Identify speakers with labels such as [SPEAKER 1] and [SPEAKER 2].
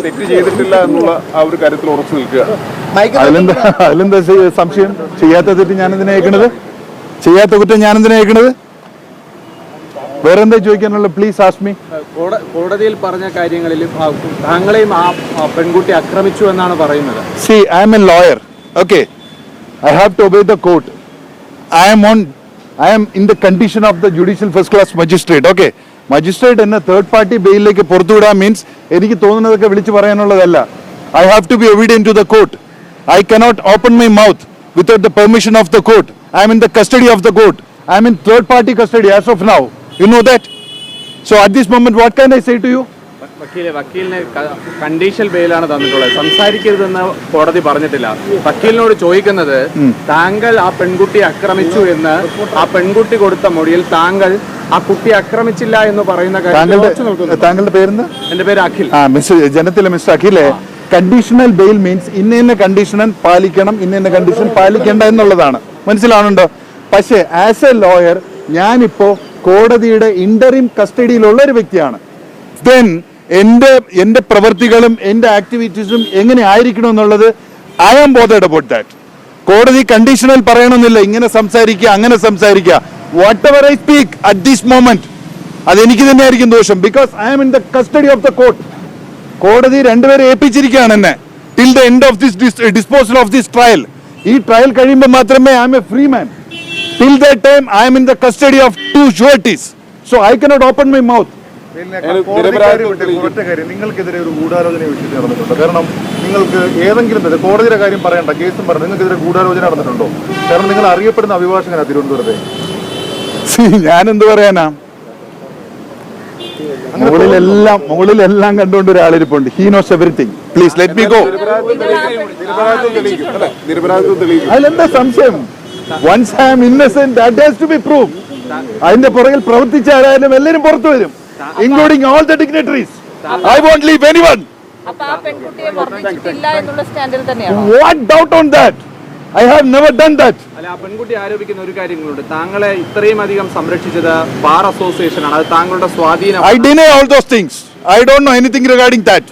[SPEAKER 1] തെറ്റ് ചെയ്തിട്ടില്ല എന്നുള്ള ആ ഒരു കാര്യത്തിൽ ഉറച്ചു നിൽക്കുക.
[SPEAKER 2] അതിലെന്താ അതിലെന്താ സംശയം? ചെയ്യാത്ത തെറ്റ് ഞാൻ എന്തിനാ അയക്കണത് ചെയ്യാത്ത കുറ്റം ഞാൻ എന്തിനാ അയക്കണത് വേറെ എന്താ ചോദിക്കാനുള്ള പ്ലീസ് ആസ്മി
[SPEAKER 3] കോട- കോടതിയിൽ പറഞ്ഞ കാര്യങ്ങളിൽ താങ്കളെയും ആ ആ പെൺകുട്ടി ആക്രമിച്ചു എന്നാണ് പറയുന്നത്.
[SPEAKER 2] See I'm a lawyer okay I have to obey the court I'm on I'm in the condition of the judicial first class magistrate okay magistrate എന്നെ തേർഡ് പാർട്ടി ബെയിലിലേക്ക് പുറത്തുവിടാൻ മീൻസ് എനിക്ക് തോന്നുന്നതൊക്കെ വിളിച്ചു പറയാനുള്ളതല്ല. I have to be obedient to the court I cannot open my mouth without the permission of the court I'm in the custody of the court I'm am in third party custody as of now you know that so at this moment what can I say to you
[SPEAKER 3] വക്കീൽ വക്കീലിന് conditional ബെയിലാണ് തന്നിട്ടുള്ളത്. സംസാരിക്കരുതെന്ന് കോടതി പറഞ്ഞിട്ടില്ല. വക്കീലിനോട് ചോദിക്കുന്നത് താങ്കൾ ആ പെൺകുട്ടിയെ ആക്രമിച്ചു എന്ന് ആ പെൺകുട്ടി കൊടുത്ത മൊഴിയിൽ താങ്കൾ ആ കുട്ടി ആക്രമിച്ചില്ല എന്ന് പറയുന്ന കാര്യം
[SPEAKER 2] താങ്കളുടെ
[SPEAKER 3] പേര്
[SPEAKER 2] താങ്കളുടെ പേരെന്ത്?
[SPEAKER 3] എന്റെ പേര് അഖിൽ.
[SPEAKER 2] ആ മിസ് ജനത്തിലെ മിസ്റ്റർ അഖിലെ കണ്ടീഷണൽ ബെയിൽ മീൻസ് ഇന്ന ഇന്ന കണ്ടീഷൻ പാലിക്കണം ഇന്ന ഇന്ന കണ്ടീഷൻ പാലിക്കേണ്ട എന്നുള്ളതാണ്. മനസ്സിലാവുന്നുണ്ടോ? പക്ഷേ ആസ് എ ലോയർ ഞാനിപ്പോ കോടതിയുടെ ഇന്ററിം കസ്റ്റഡിയിലുള്ള ഒരു വ്യക്തിയാണ്. ദെൻ എന്റെ എന്റെ പ്രവൃത്തികളും എന്റെ ആക്ടിവിറ്റീസും എങ്ങനെ ആയിരിക്കണം എന്നുള്ളത് I am bothered about that കോടതി കണ്ടീഷണൽ പറയണമെന്നില്ല. ഇങ്ങനെ സംസാരിക്കുക അങ്ങനെ സംസാരിക്കുക. Whatever I speak at this moment അതെനിക്ക് തന്നെയായിരിക്കും ദോഷം. Because I am in the custody of the court കോടതി രണ്ടുപേരെ ഏൽപ്പിച്ചിരിക്കുകയാണ് എന്നെ. Till the end of this disposal of this trial ഈ ട്രയൽ കഴിയുമ്പോൾ മാത്രമേ I'm a free man till the time I'm in the custody of two sureties so I cannot open my mouth
[SPEAKER 4] നിങ്ങൾക്കെതിരെ ഒരു ഗൂഢാലോചന വിഷയത്തിൽ നടന്നിട്ടുണ്ട്. കാരണം നിങ്ങൾക്ക് ഏതെങ്കിലും വിധ കോടതിയുടെ കാര്യം പറയണ്ട കേസും പറഞ്ഞു നിങ്ങൾക്കെതിരെ ഗൂഢാലോചന നടന്നിട്ടുണ്ടോ? കാരണം നിങ്ങൾ അറിയപ്പെടുന്ന അഭിഭാഷകനാണ് തിരുവനന്തപുരത്തെ.
[SPEAKER 2] ഞാൻ എന്ത് പറയാനാ? മുകളിലെല്ലാം മുകളിലെല്ലാം കണ്ടുകൊണ്ട് ഒരാളിരിപ്പുണ്ട്. He knows everything please let me go അതിലെന്താ സംശയം? Once I am innocent that has to be prove അതിന്റെ പുറകിൽ പ്രവർത്തിച്ച ആരായാലും എല്ലാവരും പുറത്തു വരും. Including all the dignitaries I won't leave anyone
[SPEAKER 5] അപ്പൊ ആ പെൺകുട്ടിയെ മർദ്ദിച്ചിട്ടില്ല എന്നുള്ള സ്റ്റാൻഡിൽ തന്നെയാണോ?
[SPEAKER 2] What doubt on that I have never done that
[SPEAKER 3] അല്ല ആ പെൺകുട്ടി ആരോപിക്കുന്ന ഒരു കാര്യങ്ങളുണ്ട്. താങ്കളെ ഇത്രയും അധികം സംരക്ഷിച്ചത് ബാർ അസോസിയേഷൻ ആണ് അത് താങ്കളുടെ സ്വാധീനം
[SPEAKER 2] I deny all those things. I don't know anything regarding that.